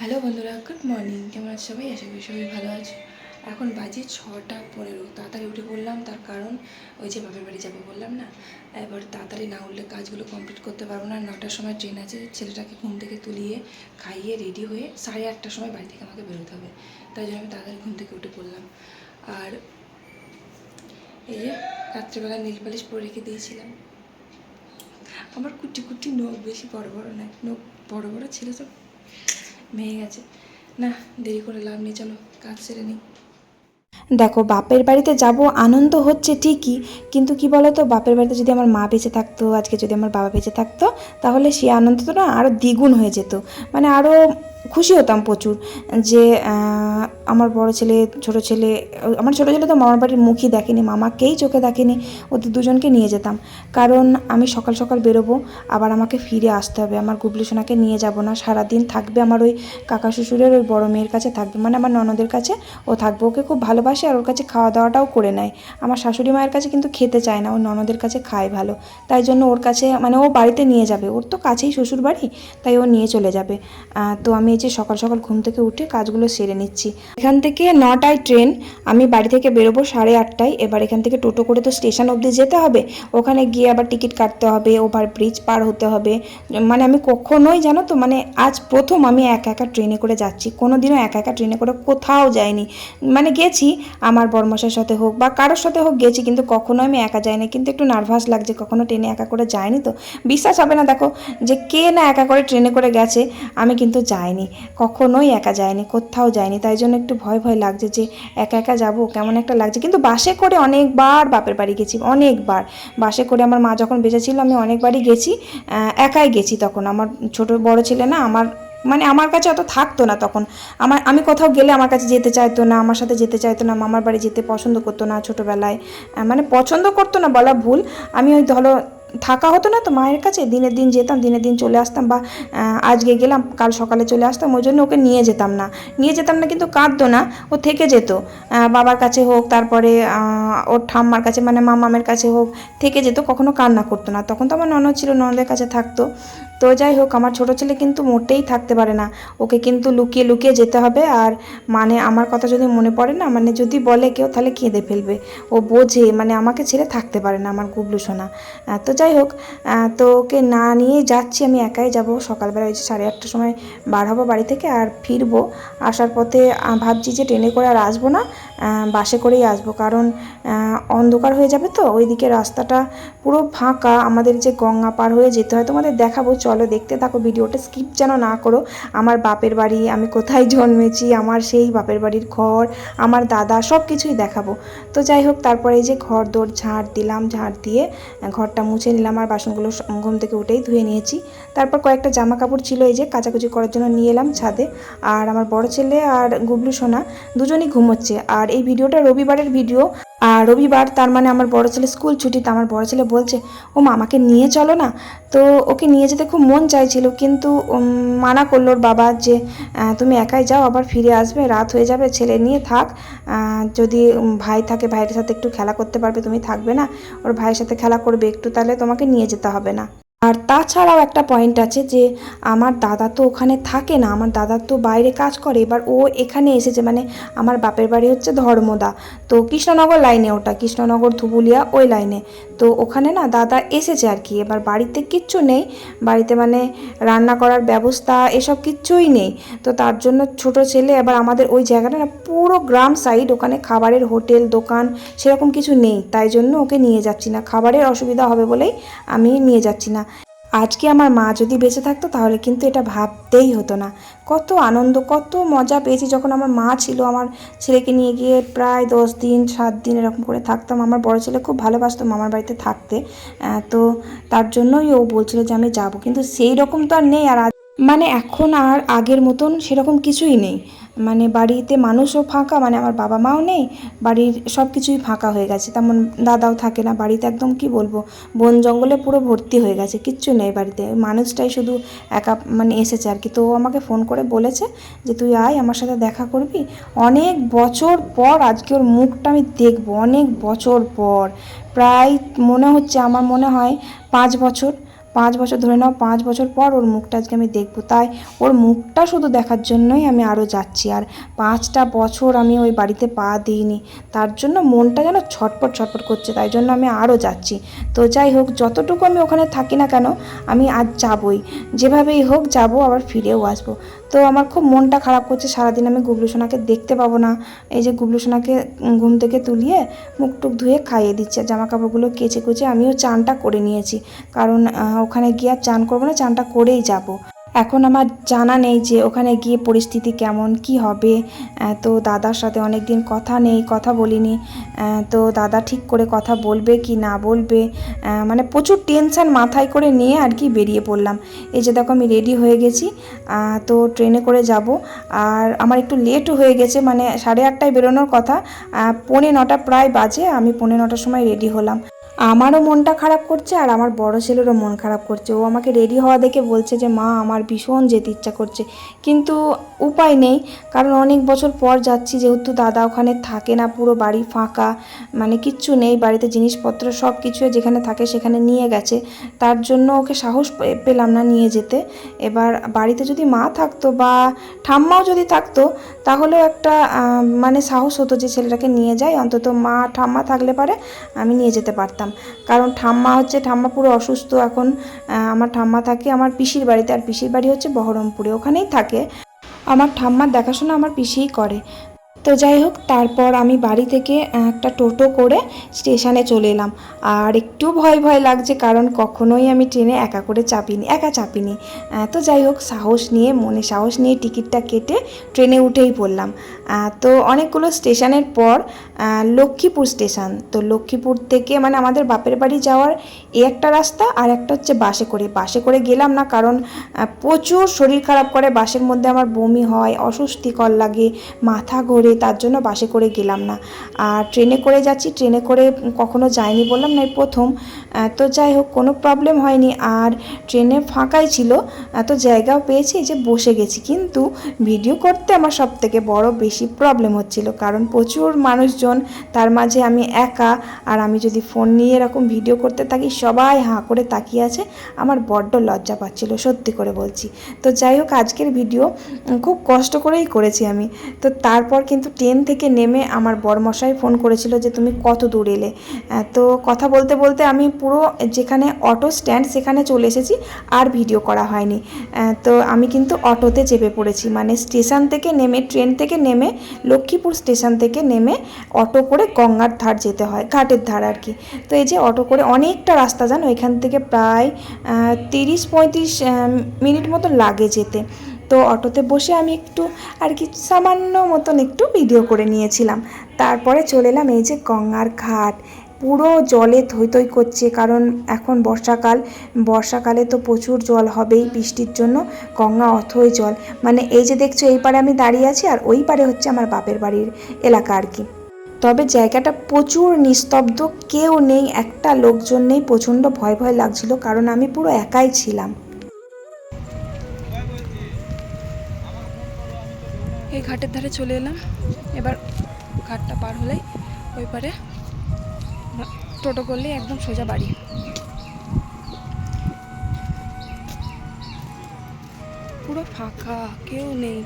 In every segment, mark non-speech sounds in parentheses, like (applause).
Hello বন্ধুরা, good morning. কেমন আছে সবাই? আশা করি সবাই ভালো আছে। এখন বাজে ছটা পনেরো। তাড়াতাড়ি উঠে পড়লাম, তার কারণ ওই যে বাপের বাড়ি যাব বললাম না? এবার তাড়াতাড়ি না উঠলে কাজগুলো কমপ্লিট করতে পারব না। নটার সময় ট্রেন আছে, ছেলেটাকে ঘুম থেকে তুলিয়ে, খাইয়ে রেডি হয়ে সাড়ে আটটার সময় বাড়ি থেকে আমাকে বেরোতে হবে। তাই জন্য আমি তাড়াতাড়ি ঘুম থেকে উঠে পড়লাম। আর এই যে রাত্রিবেলা নীল পালিশ পরে রেখে দিয়েছিলাম। আমার কুটি কুটি নখ বেশি বড় বড় নয়, নখ বড় বড় ছিল তো। ভেঙে গেছে। না, দেরি করে লাভ নেই, চলো, কাজ সেরে নিই। দেখো, বাপের বাড়িতে যাব, আনন্দ হচ্ছে ঠিকই, কিন্তু কি বলতো, বাপের বাড়িতে যদি আমার মা বেঁচে থাকতো, আজকে যদি আমার বাবা বেঁচে থাকতো, তাহলে সে আনন্দ তো না আরও দ্বিগুণ হয়ে যেত। মানে আরও খুশি হতাম প্রচুর যে আমার বড় ছেলে, ছোট ছেলে, আমার ছোট ছেলে তো মামার বাড়ির মুখই দেখেনি, মামাকেই চোখে দেখেনি, ওদের দুজনকে নিয়ে যেতাম। কারণ আমি সকাল সকাল বেরোবো, আবার আমাকে ফিরে আসতে হবে, আমার গুবলি সোনাকে নিয়ে যাব না, সারাদিন থাকবে আমার ওই কাকা শ্বশুরের ওই বড় মেয়ের কাছে থাকবে মানে আমার ননদের কাছে ও থাকবে, ওকে খুব ভালোবাসে আর ওর কাছে খাওয়া দাওয়াটাও করে নেয়। আমার শাশুড়ি মায়ের কাছে কিন্তু খেতে চায় না ওর ননদের কাছে খায় ভালো, তাই জন্য ওর কাছে মানে ও বাড়িতে নিয়ে যাবে, ওর তো কাছেই শ্বশুর বাড়ি, তাই ও নিয়ে চলে যাবে। তো আমি এই যে সকাল সকাল ঘুম থেকে উঠে কাজগুলো সেরে নিচ্ছি। এখান থেকে নটায় ট্রেন, আমি বাড়ি থেকে বেরোবো সাড়ে আটটায়। এবার এখান থেকে টোটো করে তো স্টেশন অবধি যেতে হবে। ওখানে গিয়ে আবার টিকিট কাটতে হবে ওভার ব্রিজ পার হতে হবে। মানে আমি কখনোই জানো তো মানে আজ প্রথম আমি একা একা ট্রেনে করে যাচ্ছি। কোনো দিনও একা একা ট্রেনে করে কোথাও যাইনি। মানে গেছি, আমার বর্মশার সাথে হোক বা কারোর সাথে হোক গেছি, কিন্তু কখনো আমি একা যাইনি। কিন্তু একটু নার্ভাস লাগছে, কখনো ট্রেনে একা করে যাইনি তো। বিশ্বাস হবে না, দেখো, যে কে না একা করে ট্রেনে করে গেছে, আমি কিন্তু যাইনি। কখনোই একা যাইনি, কোথাও যাইনি। তাই জন্য একটু ভয় ভয় লাগছে যে একা একা যাব, কেমন একটা লাগছে। কিন্তু বাসে করে অনেকবার বাপের বাড়ি গেছি, অনেকবার। বাসে করে আমার মা যখন বেঁচে ছিল, আমি অনেকবারই গেছি একাই গেছি তখন। আমার ছোট বড় ছেলে না, আমার মানে আমার কাছে অত থাকতো না তখন। আমার, আমি কোথাও গেলে আমার কাছে যেতে চাইতো না, আমার সাথে যেতে চাইতো না, মামার বাড়ি যেতে পছন্দ করতো না ছোটোবেলায়। মানে পছন্দ করতো না বলা ভুল। আমি ওই ধরো থাকা হতো না তো মায়ের কাছে, দিনের দিন যেতাম, দিনের দিন চলে আসতাম বা আজকে গেলাম, কাল সকালে চলে আসতাম, ওই জন্য ওকে নিয়ে যেতাম না। নিয়ে যেতাম না কিন্তু কাঁদতো না, ও থেকে যেত। বাবার কাছে হোক, তারপরে ওর ঠাম্মার কাছে মানে মামামের কাছে হোক, থেকে যেত, কখনো কান্না করতো না। তখন তো আমার ননদ ছিল, ননদের কাছে থাকতো। তো যাই হোক, আমার ছোট ছেলে কিন্তু মোটেই থাকতে পারে না। ওকে কিন্তু লুকিয়ে লুকিয়ে যেতে হবে। আর মানে আমার কথা যদি মনে পড়ে না মানে যদি বলে কেউ, তাহলে কেঁদে ফেলবে। ও বোঝে মানে আমাকে ছেড়ে থাকতে পারে না আমার গুবলু সোনা। তো যাই হোক তো ওকে না নিয়ে যাচ্ছি। আমি একাই যাব। সকালবেলা ওই যে সাড়ে আটটার সময় বার হব বাড়ি থেকে আর ফিরবো। আসার পথে ভাবছি যে ট্রেনে করে আর আসব না। বাসে করেই আসব। কারণ অন্ধকার হয়ে যাবে তো, ওইদিকে রাস্তাটা পুরো ফাঁকা। আমাদের যে গঙ্গা পার হয়ে যেতে হয়, তোমাদের দেখাবো। চলো, দেখতে থাকো ভিডিওটা স্কিপ যেন না করো। আমার বাপের বাড়ি, আমি কোথায় জন্মেছি, আমার সেই বাপের বাড়ির ঘর, আমার দাদা সব কিছুই দেখাবো। তো যাই হোক, তারপরে এই যে ঘর দৌড় ঝাড় দিলাম, ঝাড় দিয়ে ঘরটা মুছে নিলাম। আর বাসনগুলো ঘুম থেকে উঠেই ধুয়ে নিয়েছি। তারপর কয়েকটা জামা কাপড় ছিল, এই যে কাচাকুচি করার জন্য নিয়ে এলাম ছাদে। আর আমার বড় ছেলে আর গুবলু সোনা দুজনই ঘুমোচ্ছে। আর এই ভিডিওটা রবিবারের ভিডিও। আর রবিবার তার মানে আমার বড় ছেলে স্কুল ছুটি, তো আমার বড় ছেলে বলছে, ও মা, আমাকে নিয়ে চলো না। তো ওকে নিয়ে যেতে খুব মন চাইছিল, কিন্তু মানা করল ওর বাবা যে তুমি একাই যাও, আবার ফিরে আসবে, রাত হয়ে যাবে, ছেলে নিয়ে থাক। যদি ভাই থাকে, ভাইয়ের সাথে একটু খেলা করতে পারবে, তুমি থাকবে না। ওর ভাইয়ের সাথে খেলা করবে একটু, তাহলে তোমাকে নিয়ে যেতে হবে না। আর তাছাড়াও একটা পয়েন্ট আছে যে আমার দাদা তো ওখানে থাকে না, আমার দাদা তো বাইরে কাজ করে। এবার ও এখানে এসেছে মানে আমার বাপের বাড়ি হচ্ছে ধর্মদা। তো কৃষ্ণনগর লাইনে ওটা, কৃষ্ণনগর ধুবুলিয়া ওই লাইনে তো ওখানে না দাদা এসেছে আর কি, এবার বাড়িতে কিচ্ছু নেই। বাড়িতে মানে রান্না করার ব্যবস্থা এসব কিচ্ছুই নেই। তো তার জন্য ছোট ছেলে, এবার আমাদের ওই জায়গাটা না পুরো গ্রাম সাইড ওখানে খাবারের হোটেল, দোকান সেরকম কিছু নেই। তাই জন্য ওকে নিয়ে যাচ্ছি না। খাবারের অসুবিধা হবে বলেই আমি নিয়ে যাচ্ছি না। আজকে আমার মা যদি বেঁচে থাকতো তাহলে কিন্তু এটা ভাবতেই হতো না। কত আনন্দ, কত মজা পেয়েছি যখন আমার মা ছিল। আমার ছেলেকে নিয়ে গিয়ে প্রায় দশ দিন, সাত দিন এরকম করে থাকতাম। আমার বড় ছেলে খুব ভালোবাসতো মামার বাড়িতে থাকতে। তো তার জন্যই ও বলছিল যে আমি যাব। কিন্তু সেই রকম তো আর নেই আর মানে এখন আর আগের মতন সেরকম কিছুই নেই। মানে বাড়িতে মানুষও ফাঁকা মানে আমার বাবা মাও নেই, বাড়ির সব কিছুই ফাঁকা হয়ে গেছে। তেমন দাদাও থাকে না, বাড়িতে একদম কি বলব, বন জঙ্গলে পুরো ভর্তি হয়ে গেছে, কিচ্ছু নেই বাড়িতে। মানুষটাই শুধু একা মানে এসেছে আর কি। তো আমাকে ফোন করে বলেছে যে, তুই আয়, আমার সাথে দেখা করবি। অনেক বছর পর, আজকে ওর মুখটা আমি দেখব, অনেক বছর পর। প্রায় মনে হচ্ছে, আমার মনে হয় পাঁচ বছর। পাঁচ বছর ধরে নাও, পাঁচ বছর পর ওর মুখটা আজকে আমি দেখব। তাই ওর মুখটা শুধু দেখার জন্যই আমি আরও যাচ্ছি। আর পাঁচটা বছর আমি ওই বাড়িতে পা দিইনি। তার জন্য মনটা যেন ছটপট ছটপট করছে। তাই জন্য আমি আরও যাচ্ছি। তো যাই হোক, যতটুকু আমি ওখানে থাকি না কেন, আমি আজ যাবই। যেভাবেই হোক, যাব, আবার ফিরেও আসব। তো আমার খুব মনটা খারাপ করছে, সারাদিন আমি গুবলুসোনাকে দেখতে পাবো না। এই যে গুবলুসোনাকে ঘুম থেকে তুলিয়ে মুখ টুক ধুয়ে খাইয়ে দিচ্ছে জামা কাপড়গুলো কেচে কুচে আমিও চানটা করে নিয়েছি। কারণ ওখানে গিয়ে আর চান করব না, চানটা করেই যাব। এখন আমার জানা নেই যে ওখানে গিয়ে পরিস্থিতি কেমন, কি হবে। তো দাদার সাথে অনেক দিন কথা নেই, কথা বলিনি। তো দাদা ঠিক করে কথা বলবে কি না বলবে। মানে প্রচুর টেনশন মাথায় করে নিয়ে আর কি বেরিয়ে পড়লাম। এই যে দেখো আমি রেডি হয়ে গেছি। তো ট্রেনে করে যাব। আর আমার একটু লেটও হয়ে গেছে মানে সাড়ে আটটায় বেরোনোর কথা। পৌনে নটা প্রায় বাজে, আমি পৌনে নটার সময় রেডি হলাম। আমারও মনটা খারাপ করছে আর আমার বড় ছেলেরও মন খারাপ করছে। ও আমাকে রেডি হওয়া দেখে বলছে যে, মা, আমার ভীষণ যেতে ইচ্ছা করছে। কিন্তু উপায় নেই, কারণ অনেক বছর পর যাচ্ছি, যেহেতু দাদা ওখানে থাকে না, পুরো বাড়ি ফাঁকা মানে কিচ্ছু নেই, বাড়িতে জিনিসপত্র সব কিছু যেখানে থাকে সেখানে নিয়ে গেছে। তার জন্য ওকে সাহস পেলাম না নিয়ে যেতে। এবার বাড়িতে যদি মা থাকতো বা ঠাম্মাও যদি থাকতো, তাহলেও একটা মানে সাহস হতো যে ছেলেটাকে নিয়ে যায়। অন্তত মা, ঠাম্মা থাকলে পারে, আমি নিয়ে যেতে পারতাম। কারণ ঠাম্মা হচ্ছে, ঠাম্মা পুরো অসুস্থ এখন। আমার ঠাম্মা থাকে আমার পিসির বাড়িতে, আর পিসির বাড়ি হচ্ছে বহরমপুরে, ওখানেই থাকে। আমার ঠাম্মার দেখাশোনা আমার পিসিই করে। তো যাই হোক, তারপর আমি বাড়ি থেকে একটা টোটো করে স্টেশনে চলে এলাম। আর একটু ভয় ভয় লাগছে, কারণ কখনোই আমি ট্রেনে একা করে চাপিনি, একা চাপিনি। তো যাই হোক, সাহস নিয়ে, মনে সাহস নিয়ে টিকিটটা কেটে ট্রেনে উঠেই পড়লাম। তো অনেকগুলো স্টেশনের পর লক্ষ্মীপুর স্টেশন। তো লক্ষ্মীপুর থেকে মানে আমাদের বাপের বাড়ি যাওয়ার এ একটা রাস্তা, আর একটা হচ্ছে বাসে করে। বাসে করে গেলাম না, কারণ প্রচুর শরীর খারাপ করে। বাসের মধ্যে আমার বমি হয়, অস্বস্তিকর লাগে, মাথা ঘোরে তার জন্য বাসে করে গেলাম না। আর ট্রেনে করে যাচ্ছি, ট্রেনে করে কখনো যাইনি বললাম না প্রথম। তো যাই হোক, কোনো প্রবলেম হয়নি। আর ট্রেনে ফাঁকাই ছিল এত জায়গাও পেয়েছি যে বসে গেছি। কিন্তু ভিডিও করতে আমার সব থেকে বড় বেশি প্রবলেম হচ্ছিল। কারণ প্রচুর মানুষজন, তার মাঝে আমি একা, আর আমি যদি ফোন নিয়ে এরকম ভিডিও করতে থাকি, সবাই হাঁ করে তাকিয়ে আছে, আমার বড্ড লজ্জা পাচ্ছিল, সত্যি করে বলছি। তো যাই হোক, আজকের ভিডিও খুব কষ্ট করেই করেছি আমি। তো তারপর কিন্তু ট্রেন থেকে নেমে আমার বরমশাই ফোন করেছিল যে তুমি কত দূর এলে। তো কথা বলতে বলতে আমি পুরো যেখানে অটো স্ট্যান্ড সেখানে চলে এসেছি, আর ভিডিও করা হয়নি। তো আমি কিন্তু অটোতে চেপে পড়েছি। মানে স্টেশন থেকে নেমে, ট্রেন থেকে নেমে, লক্ষ্মীপুর স্টেশন থেকে নেমে অটো করে গঙ্গার ধার যেতে হয়, ঘাটের ধার আর কি। তো এই যে অটো করে অনেকটা রাস্তা জানো ওইখান থেকে প্রায় তিরিশ পঁয়ত্রিশ মিনিট মতো লাগে যেতে। তো অটোতে বসে আমি একটু আর কি সামান্য মতন একটু ভিডিও করে নিয়েছিলাম। তারপরে চলে এলাম এই যে গঙ্গার ঘাট। পুরো জলে থই থই করছে কারণ এখন বর্ষাকাল। বর্ষাকালে তো প্রচুর জল হবেই বৃষ্টির জন্য, গঙ্গা অথই জল। মানে এই যে দেখছ এই পারে আমি দাঁড়িয়ে আছি আর ওই পারে হচ্ছে আমার বাপের বাড়ির এলাকা আর কি। তবে জায়গাটা প্রচুর নিস্তব্ধ, কেউ নেই, একটা লোকজন নেই, প্রচণ্ড ভয় ভয় লাগছিল কারণ আমি পুরো একাই ছিলাম। এই ঘাটের ধারে চলে এলাম। এবার ঘাটটা পার হলেই ওই পারে টোটো করলেই একদম সোজা বাড়ি। পুরো ফাঁকা, কেউ নেই।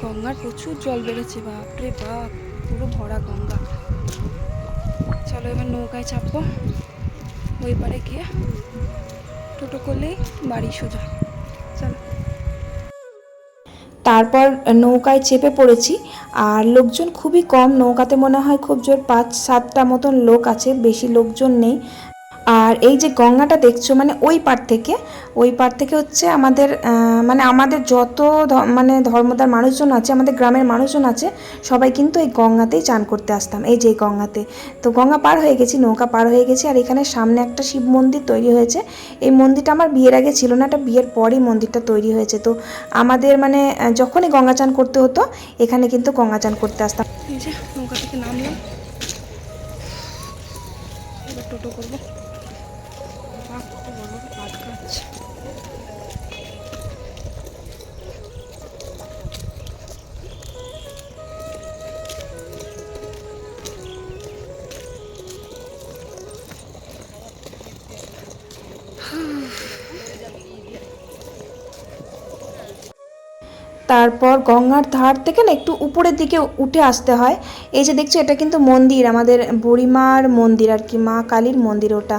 গঙ্গার প্রচুর জল বেড়েছে, বাপরে বাপ, পুরো ভরা গঙ্গা। চলো এবার নৌকায় চাপবো। ওই পারে গিয়ে টোটো করলেই বাড়ি সোজা। তারপর নৌকায় চেপে পড়েছি। আর লোকজন খুবই কম, নৌকাতে মনে হয় খুব জোর পাঁচ সাতটা মতন লোক আছে, বেশি লোকজন নেই। আর এই যে গঙ্গাটা দেখছ মানে ওই পার থেকে, ওই পার থেকে হচ্ছে আমাদের মানে আমাদের যত মানে ধর্মদার মানুষজন আছে, আমাদের গ্রামের মানুষজন আছে, সবাই কিন্তু এই গঙ্গাতেই চান করতে আসতাম। এই যে গঙ্গাতে। তো গঙ্গা পার হয়ে গেছি, নৌকা পার হয়ে গেছি, আর এখানে সামনে একটা শিব মন্দির তৈরি হয়েছে। এই মন্দিরটা আমার বিয়ের আগে ছিল না, এটা বিয়ের পরই মন্দিরটা তৈরি হয়েছে। তো আমাদের মানে যখনই গঙ্গা চান করতে হতো, এখানে কিন্তু গঙ্গা চান করতে আসতাম। নৌকা থেকে নামলাম। টোটো করব। তারপর গঙ্গার ধার থেকে না একটু উপরের দিকে উঠে আসতে হয়। এই যে দেখছ, এটা কিন্তু মন্দির, আমাদের বুড়িমার মন্দির আর কি, মা কালীর মন্দির ওটা।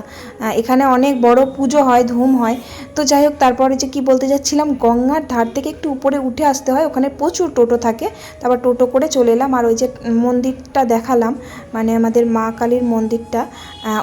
এখানে অনেক বড় পুজো হয়, ধুম হয়। তো যাই হোক, তারপরে যে কি বলতে যাচ্ছিলাম, গঙ্গার ধার থেকে একটু উপরে উঠে আসতে হয়। ওখানে প্রচুর টোটো থাকে। তারপর টোটো করে চলে এলাম। আর ওই যে মন্দিরটা দেখালাম মানে আমাদের মা কালীর মন্দিরটা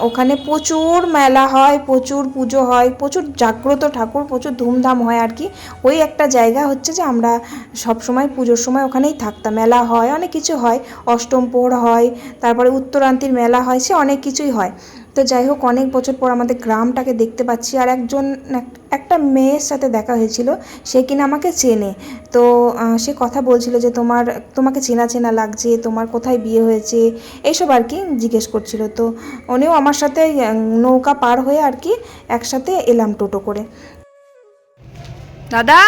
ওখানে প্রচুর মেলা হয়, প্রচুর পুজো হয়, প্রচুর জাগ্রত ঠাকুর, প্রচুর ধুমধাম হয় আর কি। ওই একটা জায়গা হচ্ছে যে আমরা সব সময় পুজোর সময় ওখানেই থাকতাম। মেলা হয়, অনেক কিছু হয়। অষ্টম পোহর হয়, তারপরে উত্তরান্তির মেলা হয়, সে অনেক কিছুই হয়। তো যাই হোক, অনেক বছর পর আমাদের গ্রামটাকে দেখতে পাচ্ছি আর একজন এক- একটা মেয়ের সাথে দেখা হয়েছিল, সে কিনা আমাকে চেনে। তো সে কথা বলছিল যে তোমার, তোমাকে চেনা চেনা লাগছে, তোমার কোথায় বিয়ে হয়েছে এইসব আর কি জিজ্ঞেস করছিল। তো উনিও আমার সাথে নৌকা পার হয়ে আর কি একসাথে এলাম টোটো করে। দাদা?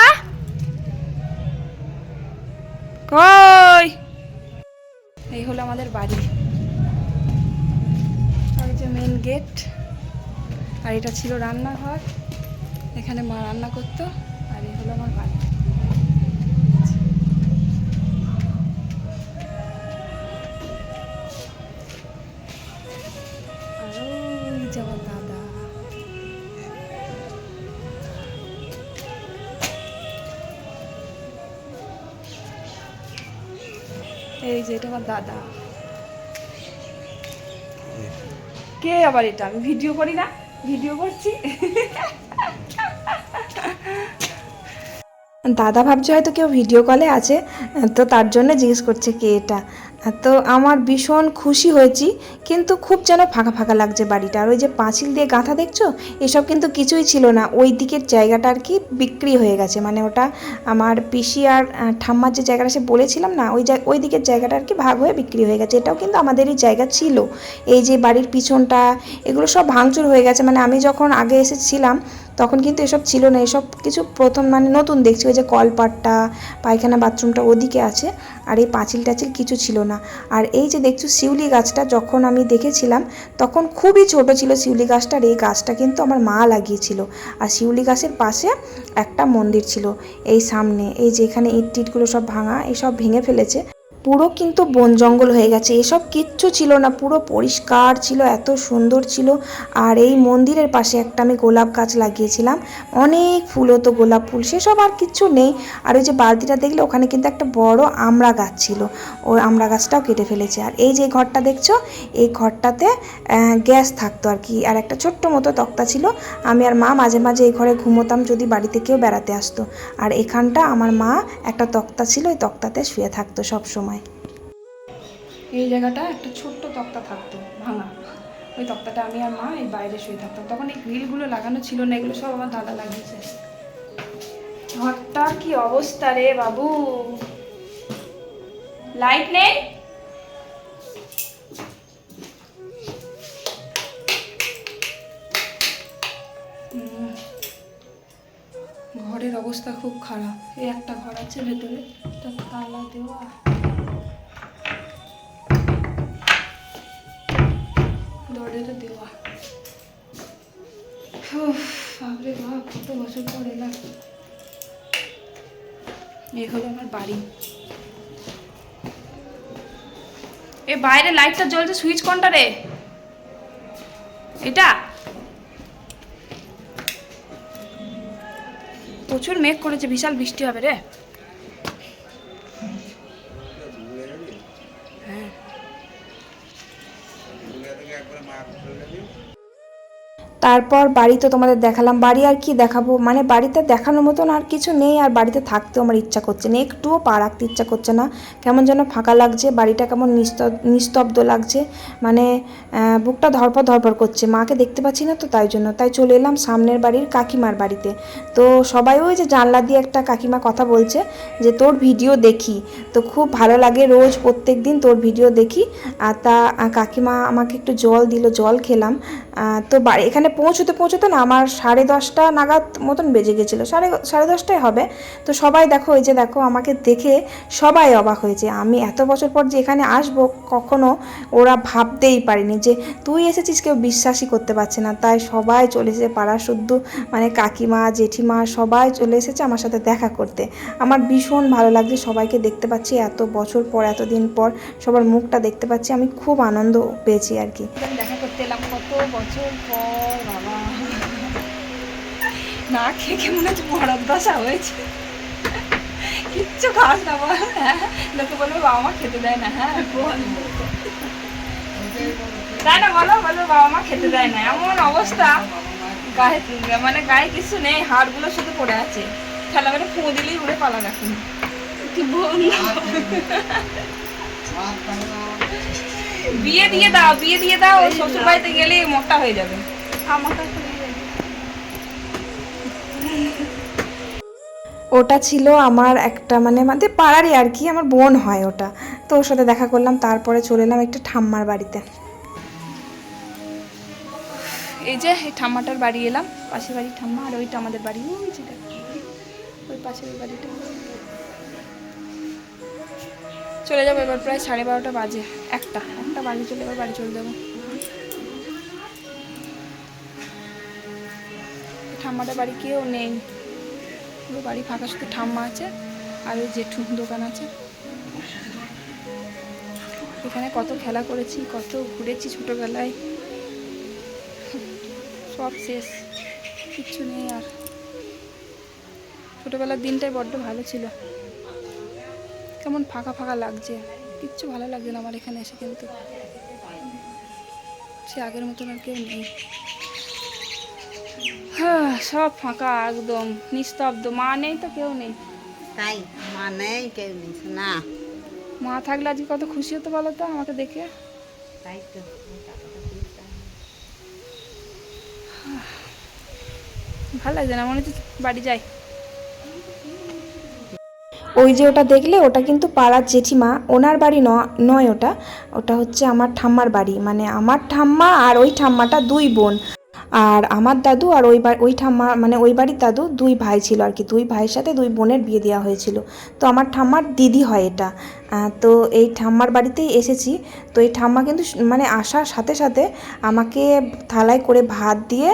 কই? এই হলো আমাদের বাড়ি। আর যে মেন গেট আর এটা ছিল রান্নাঘর। এখানে মা রান্না করতো, আর এই হলো আমার বাড়ি। এই যে এটা আমার দাদা। কে? আবার এটা? আমি ভিডিও করি না? ভিডিও করছি? (laughs) দাদা ভাবছে হয়তো কেউ ভিডিও কলে আছে, তো তার জন্য জিজ্ঞেস করছে কে এটা। তো আমার ভীষণ খুশি হয়েছি, কিন্তু খুব যেন ফাঁকা ফাঁকা লাগছে বাড়িটা। আর ওই যে পাঁচিল দিয়ে গাঁথা দেখছ? এসব কিন্তু কিছুই ছিল না। ওই দিকের জায়গাটা আর কি বিক্রি হয়ে গেছে। মানে ওটা আমার পিসি আর ঠাম্মার যে জায়গাটা সে বলেছিলাম না, ওই ওই দিকের জায়গাটা আর কি ভাগ হয়ে বিক্রি হয়ে গেছে। এটাও কিন্তু আমাদেরই জায়গা ছিল। এই যে বাড়ির পিছনটা, এগুলো সব ভাঙচুর হয়ে গেছে। মানে আমি যখন আগে এসেছিলাম তখন কিন্তু এসব ছিল না। এসব কিছু প্রথম মানে নতুন দেখছি, ওই যে কলপাটটা, পায়খানা বাথরুমটা ওদিকে আছে, আর এই পাঁচিল টাচিল কিছু ছিল না। আর এই যে দেখছ শিউলি গাছটা যখন আমি দেখেছিলাম, তখন খুবই ছোট ছিল শিউলি গাছটা, আর এই গাছটা কিন্তু আমার মা লাগিয়েছিল। আর শিউলি গাছের পাশে একটা মন্দির ছিল, এই সামনে, এই যে এখানে ইট টিটগুলো সব ভাঙা, এই সব ভেঙে ফেলেছে। পুরো কিন্তু বন জঙ্গল হয়ে গেছে। এসব কিচ্ছু ছিল না, পুরো পরিষ্কার ছিল, এত সুন্দর ছিল। আর এই মন্দিরের পাশে একটা আমি গোলাপ গাছ লাগিয়েছিলাম। অনেক ফুল হতো গোলাপ ফুল, সেসব আর কিচ্ছু নেই। আর ওই যে বালতিটা দেখলে ওখানে কিন্তু একটা বড় আমড়া গাছ ছিল। ওই আমড়া গাছটাও কেটে ফেলেছে। আর এই যে ঘরটা দেখছ, এই ঘরটাতে গ্যাস থাকতো আর কি। আর একটা ছোট্ট মতো তক্তা ছিল। আমি আর মা মাঝে মাঝে এই ঘরে ঘুমোতাম যদি বাড়িতে কেউ বেড়াতে আসতো। আর এখানটা আমার মা একটা তক্তা ছিল, ওই তক্তাতে শুয়ে থাকতো সব সময়। এই জায়গাটা একটা ছোট্ট তক্তা থাকতো, ভাঙা। ওই তক্তাটা আমি আর মা এই বাইরে শুয়ে থাকতাম। তখন এই গ্রিলগুলো লাগানো ছিল না, এগুলো সব আমার দাদা লাগিয়েছে। ঘরটার কি অবস্থা রে বাবু? লাইট নেই? ঘরের অবস্থা খুব খারাপ। এই একটা ঘর আছে ভেতরে, একটা তালা দেওয়া। দরজাটা দেওয়া। বাপরে বাপ, কত বছর পর এলাম। এই হলো আমার বাড়ি। এ বাইরে লাইটটা জ্বলছে, সুইচ কোনটা রে? এটা? প্রচুর মেঘ করেছে, বিশাল বৃষ্টি হবে রে। তারপর বাড়ি তো তোমাদের দেখালাম। বাড়ি আর কি দেখাবো? মানে বাড়িতে দেখানোর মতন আর কিছু নেই, আর বাড়িতে থাকতেও আমার ইচ্ছা করছে না। একটুও পা রাখতে ইচ্ছা করছে না। কেমন যেন ফাঁকা লাগছে, বাড়িটা কেমন নিস্ত- নিস্তব্ধ লাগছে। মানে বুকটা ধরপর ধরপর করছে। মাকে দেখতে পাচ্ছি না তো তাই জন্য। তাই চলে এলাম সামনের বাড়ির কাকিমার বাড়িতে। তো সবাই ওই যে জানলা দিয়ে একটা কাকিমা কথা বলছে যে, তোর ভিডিও দেখি। তো খুব ভালো লাগে রোজ প্রত্যেক দিন তোর ভিডিও দেখি। আর তা, কাকিমা আমাকে একটু জল দিল, জল খেলাম। তো এখানে পৌঁছতে পৌঁছতে না আমার সাড়ে দশটা নাগাদ মতন বেজে গেছিল। সাড়ে সাড়ে দশটাই হবে। তো সবাই দেখো, এই যে দেখো, আমাকে দেখে সবাই অবাক হয়েছে। আমি এত বছর পর যে এখানে আসব, কখনো ওরা ভাবতেই পারেনি যে তুই এসেছিস, কেউ বিশ্বাসই করতে পারছে না। তাই সবাই চলে এসেছে, পাড়া শুদ্ধ মানে কাকিমা, জেঠিমা, সবাই চলে এসেছে আমার সাথে দেখা করতে। আমার ভীষণ ভালো লাগছে, সবাইকে দেখতে পাচ্ছি। এত বছর পর, এতদিন পর সবার মুখটা দেখতে পাচ্ছি। আমি খুব আনন্দ পেয়েছি আর কি। দেখা বছর পর, বাবা। না খেয়ে খেয়ে মনে হচ্ছে বড় দশা হয়েছে। কিচ্ছু খাস না বল হ্যাঁ লোকে বলবে, বাবা, মা খেতে দেয় না। হ্যাঁ বল। তাই না, বলো বলবে বাবা, মা খেতে দেয় না। এমন অবস্থা। গায়ে মানে গায়ে কিছু নেই, হাড়গুলো শুধু পড়ে আছে। খেলা মেরে ফুঁ দিলেই উড়ে পালা এখন কি বল বিয়ে দিয়ে দাও বিয়ে দিয়ে দাও শ্বশুর বাড়িতে গেলে মোটা হয়ে যাবে। আমাকে ওটা ছিল আমার একটা মানে আমাদের পাড়ারই আর কি আমার বোন হয় ওটা। তো ওর সাথে দেখা করলাম তারপরে চলে এলাম একটা ঠাম্মার বাড়িতে। এই যে এই ঠাম্মাটার বাড়ি এলাম পাশের বাড়ি ঠাম্মা আর ওইটা আমাদের বাড়ি ওই পাশের বাড়িটা। চলে যাব এবার প্রায় সাড়ে বারোটা বাজে, একটা একটা বাড়ি চলে, এবার বাড়ি চলে যাব। ঠাম্মাটা বাড়ি কেউ নেই। পুরো বাড়ি ফাঁকা, শুধু ঠাম্মা আছে আর ওই জেঠু দোকান আছে। এখানে কত খেলা করেছি, কত ঘুরেছি ছোটোবেলায়। সব শেষ, কিচ্ছু নেই আর। ছোটোবেলার দিনটাই বড্ড ভালো ছিল। কেমন ফাঁকা ফাঁকা লাগছে। কিচ্ছু ভালো লাগছে না আমার এখানে এসে কিন্তু। সে আগের মতন আর কেউ নেই। হ্যাঁ সব ফাঁকা একদম নিস্তব্ধ। মা নেই তো কেউ নেই। তাই? মা নেই কেউ নেই। না। মা থাকলে আজকে কত খুশি হতো বলো তো আমাকে দেখে? তাই তো। ভালো লাগছে না মনে হচ্ছে বাড়ি যাই। ওই যে ওটা দেখলে, ওটা কিন্তু পাড়ার জেঠিমা, ওনার বাড়ি নয় ওটা। ওটা হচ্ছে আমার ঠাম্মার বাড়ি মানে আমার ঠাম্মা আর ওই ঠাম্মাটা দুই বোন। আর আমার দাদু আর ওই ওই ঠাম্মা মানে ওই বাড়ির দাদু দুই ভাই ছিল আর কি। দুই ভাইয়ের সাথে দুই বোনের বিয়ে দেওয়া হয়েছিল। তো আমার ঠাম্মার দিদি হয় এটা। তো এই ঠাম্মার বাড়িতেই এসেছি। তো এই ঠাম্মা কিন্তু মানে আসার সাথে সাথে আমাকে থালায় করে ভাত দিয়ে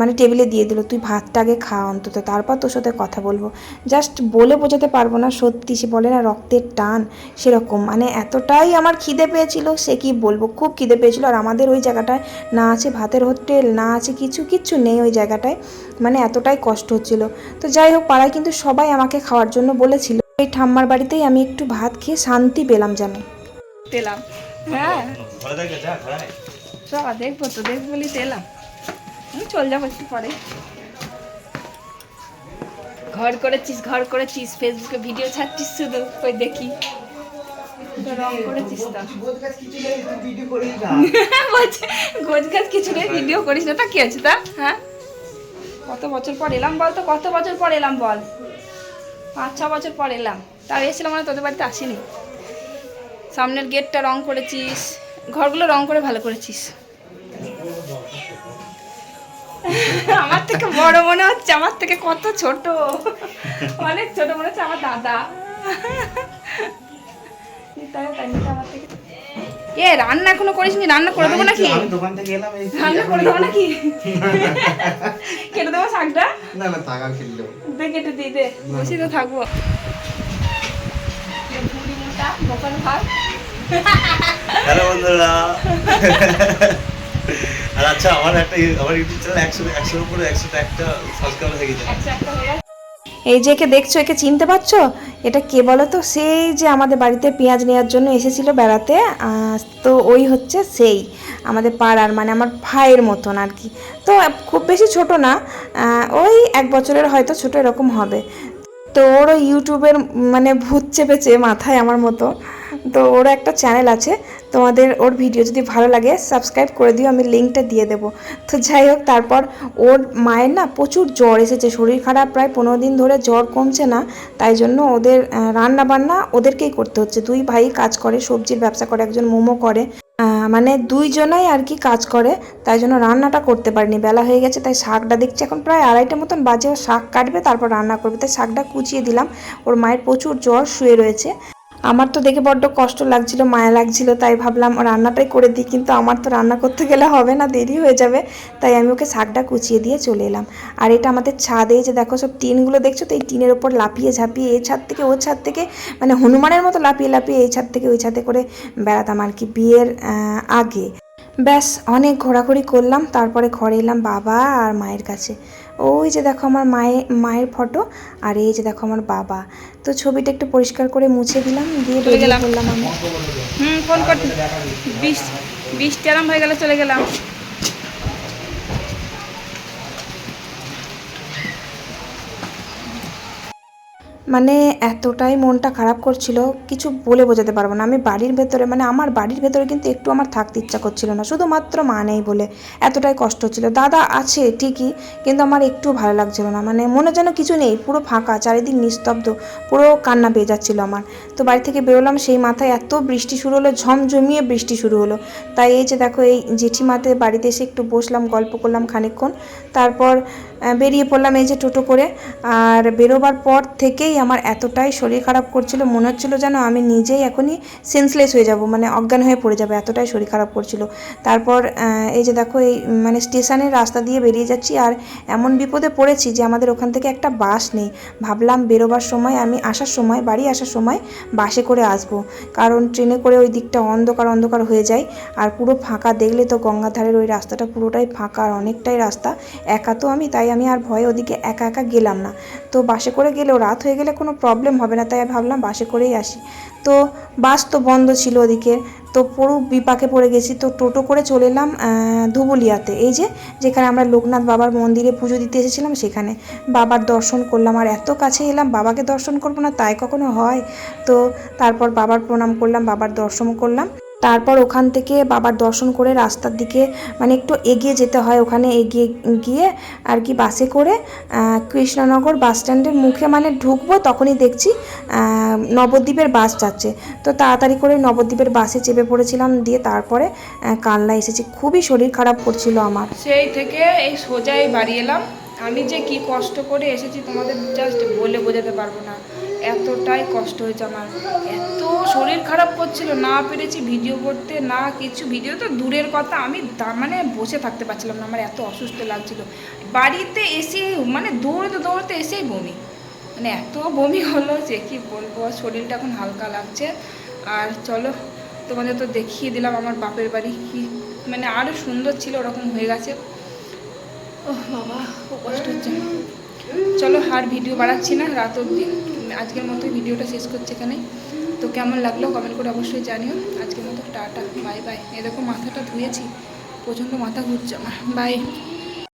মানে টেবিলে দিয়ে দিল, তুই ভাতটা আগে খা অন্তত, তারপর তোর সাথে কথা বলব। জাস্ট বলে বোঝাতে পারব না, সত্যি সে বলে না, রক্তের টান, সেরকম। মানে এতটাই আমার খিদে পেয়েছিল, সে কি বলব? খুব খিদে পেয়েছিল। আর আমাদের ওই জায়গাটায় না আছে ভাতের হোটেল, না আছে কিছু, কিচ্ছু নেই ওই জায়গাটায়। মানে এতটাই কষ্ট হচ্ছিল। তো যাই হোক, পাড়ায় কিন্তু সবাই আমাকে খাওয়ার জন্য বলেছিল। এই ঠাম্মার বাড়িতেই আমি একটু ভাত খেয়ে শান্তি পেলাম যেন। তেলাম হ্যাঁ। চল দেখব তো দেখব বলি তেলাম চল যাব একটু পরে। ঘর করেছিস ঘর করেছিস ফেসবুকে ভিডিও ছাড়ছিস শুধু ওই দেখি। তো রং করেছিস তো। গোজ গাছ কিছু নেই ভিডিও (laughs) করিস না। তা কি আছে তা? হ্যাঁ? কত বছর পর এলাম বল তো কত বছর পর এলাম বল? পাঁচ, ছ বছর পর এলাম। তাও এসেছিলাম মানে তোদের বাড়িতে আসিনি। সামনের গেটটা রং করেছিস, ঘরগুলো রং করে ভালো করেছিস। আমার থেকে বড় মনে হচ্ছে, আমার থেকে কত ছোট। অনেক ছোট মনে হচ্ছে, আমার দাদা। আমার থেকে এ রান্না এখনও করিসনি? রান্না করে দেবো নাকি? আমি দোকান থেকে এলাম এই রান্না করে দেবো নাকি? কেটে দেবো শাকটা? না না খেললো দে কেটে দিই দে। বসে তো থাকব। মোটা ভাত হ্যালো বন্ধুরা। আর আচ্ছা আমার একটা আমার ইউটিউব চ্যানেল একশো একশোর উপরে একশোটা একটা সাবস্ক্রাইবার হয়ে গেছে। এই যে একে দেখছ, একে চিনতে পারছ? এটা কে বলো তো সেই যে আমাদের বাড়িতে পেঁয়াজ নেওয়ার জন্য এসেছিল বেড়াতে তো ওই হচ্ছে সেই, আমাদের পাড়ার মানে আমার ভাইয়ের মতন আর কি। তো খুব বেশি ছোট না ওই এক বছরের হয়তো ছোট এরকম হবে। তো ওরও ইউটিউবের মানে ভূত চেপেছে মাথায় আমার মতো। তো ওর একটা চ্যানেল আছে। তোমাদের ওর ভিডিও যদি ভালো লাগে সাবস্ক্রাইব করে দিও, আমি লিঙ্কটা দিয়ে দেবো। তো যাই হোক, তারপর ওর মায়ের না প্রচুর জ্বর এসেছে, শরীর খারাপ, প্রায় পনেরো দিন ধরে জ্বর কমছে না। তাই জন্য ওদের রান্না বান্না ওদেরকেই করতে হচ্ছে। দুই ভাই কাজ করে, সবজির ব্যবসা করে, একজন মোমো করে। মানে দুইজনাই আর কি কাজ করে, তাই জন্য রান্নাটা করতে পারিনি। বেলা হয়ে গেছে, তাই শাকটা দেখছি এখন প্রায় আড়াইটা মতন বাজে। শাক কাটবে, তারপর রান্না করবে। তাই শাকটা কুচিয়ে দিলাম। ওর মায়ের প্রচুর জ্বর শুয়ে রয়েছে। আমার তো দেখে বড্ড কষ্ট লাগছিল, মায়া লাগছিল, তাই ভাবলাম রান্নাটাই করে দিই, কিন্তু আমার তো রান্না করতে গেলে হবে না, দেরি হয়ে যাবে, তাই আমি ওকে শাকটা কুচিয়ে দিয়ে চলে এলাম। আর এটা আমাদের ছাদে যে দেখো সব টিনগুলো দেখছ তো, এই টিনের ওপর লাফিয়ে ঝাঁপিয়ে এই ছাদ থেকে, ও ছাদ থেকে মানে হনুমানের মতো লাফিয়ে লাফিয়ে এই ছাদ থেকে ওই ছাদে করে বেড়াতাম আর কি বিয়ের আগে। ব্যাস, অনেক ঘোরাঘুরি করলাম, তারপরে ঘরে এলাম বাবা আর মায়ের কাছে। ওই যে দেখো আমার মায়ের মায়ের ফটো আর এই যে দেখো আমার বাবা। তো ছবিটা একটু পরিষ্কার করে মুছে দিলাম দিয়ে বেরিয়ে গেলাম। বললাম আমি। হুম ফোন করতে বিশটি আরাম হয়ে গেলে চলে গেলাম। মানে এতটাই মনটা খারাপ করছিল, কিছু বলে বোঝাতে পারব না। আমি বাড়ির ভেতরে মানে আমার বাড়ির ভেতরে কিন্তু একটু আমার থাকতে ইচ্ছা করছিল না। শুধুমাত্র মা নেই বলে এতটাই কষ্ট হচ্ছিল। দাদা আছে ঠিকই, কিন্তু আমার একটু ভালো লাগছিল না। মানে মনে যেন কিছু নেই, পুরো ফাঁকা, চারিদিক নিস্তব্ধ, পুরো কান্না পেয়ে যাচ্ছিল আমার। তো বাড়ি থেকে বেরোলাম, সেই মাথায় এত বৃষ্টি শুরু হলো, ঝমঝমিয়ে বৃষ্টি শুরু হলো। তাই এই যে দেখো, এই জেঠিমাতে বাড়িতে এসে একটু বসলাম, গল্প করলাম খানিকক্ষণ। তারপর বেরিয়ে পড়লাম এই যে টোটো করে। আর বেরোবার পর থেকেই আমার এতটাই শরীর খারাপ করছিল, মনে হচ্ছিল যেন আমি নিজেই এখনই সেন্সলেস হয়ে যাব মানে অজ্ঞান হয়ে পড়ে যাবে, এতটাই শরীর খারাপ করছিল। তারপর এই যে দেখো, এই মানে স্টেশনের রাস্তা দিয়ে বেরিয়ে যাচ্ছি আর এমন বিপদে পড়েছি যে আমাদের ওখান থেকে একটা বাস নেই। ভাবলাম বেরোবার সময়, আমি আসার সময়, বাড়ি আসার সময় বাসে করে আসব। কারণ ট্রেনে করে ওই দিকটা অন্ধকার অন্ধকার হয়ে যায় আর পুরো ফাঁকা, দেখলে তো গঙ্গাধারের ওই রাস্তাটা পুরোটাই ফাঁকা আর অনেকটাই রাস্তা। একা তো আমি, তাই আমি আর ভয়ে ওদিকে একা একা গেলাম না। তো বাসে করে গেলেও রাত হয়ে গেলে কোনো প্রবলেম হবে না, তাই ভাবলাম বাসে করেই আসি। তো বাস তো বন্ধ ছিল ওদিকে, তো পুরো বিপাকে পড়ে গেছি, তো টোটো করে চলে এলাম ধুবুলিয়াতে। এই যে, যেখানে আমরা লোকনাথ বাবার মন্দিরে পুজো দিতে এসেছিলাম, সেখানে বাবার দর্শন করলাম। আর এত কাছে এলাম, বাবাকে দর্শন করব না, তাই কখনো হয়? তো তারপর বাবার প্রণাম করলাম, বাবার দর্শন করলাম। তারপর ওখান থেকে বাবার দর্শন করে রাস্তার দিকে মানে একটু এগিয়ে যেতে হয়। ওখানে এগিয়ে গিয়ে আর কি বাসে করে কৃষ্ণনগর বাস স্ট্যান্ডের মুখে মানে ঢুকবো তখনই দেখছি নবদ্বীপের বাস যাচ্ছে। তো তাড়াতাড়ি করে নবদ্বীপের বাসে চেপে পড়েছিলাম দিয়ে তারপরে কালনা এসেছি। খুবই শরীর খারাপ করছিল আমার। সেই থেকে এই সোজাই বাড়ি এলাম। আমি যে কি কষ্ট করে এসেছি তোমাদের জাস্ট বলে বোঝাতে পারব না। এতটাই কষ্ট হয়েছে আমার। এত শরীর খারাপ করছিল, না পেরেছি ভিডিও করতে, না কিছু। ভিডিও তো দূরের কথা, আমি মানে বসে থাকতে পারছিলাম না, আমার এত অসুস্থ লাগছিল। বাড়িতে এসে মানে দৌড়তে দৌড়তে এসেই বমি। মানে এত বমি হলো যে কি বলব, শরীরটা এখন হালকা লাগছে। আর চলো, তোমাদের তো দেখিয়ে দিলাম আমার বাপের বাড়ি কি মানে আরও সুন্দর ছিল, ওরকম হয়ে গেছে। বাবা, কষ্ট হচ্ছে। চলো, আর ভিডিও বাড়াচ্ছি না, রাত অবধি। আজকের মতো ভিডিওটা শেষ করছে এখানে তো কেমন লাগল কমেন্ট করে অবশ্যই জানিও। আজকের মতো টাটা, বাই বাই। এরকম মাথাটা ধুয়েছি। প্রচণ্ড মাথা ঘুরছে আমার। বাই।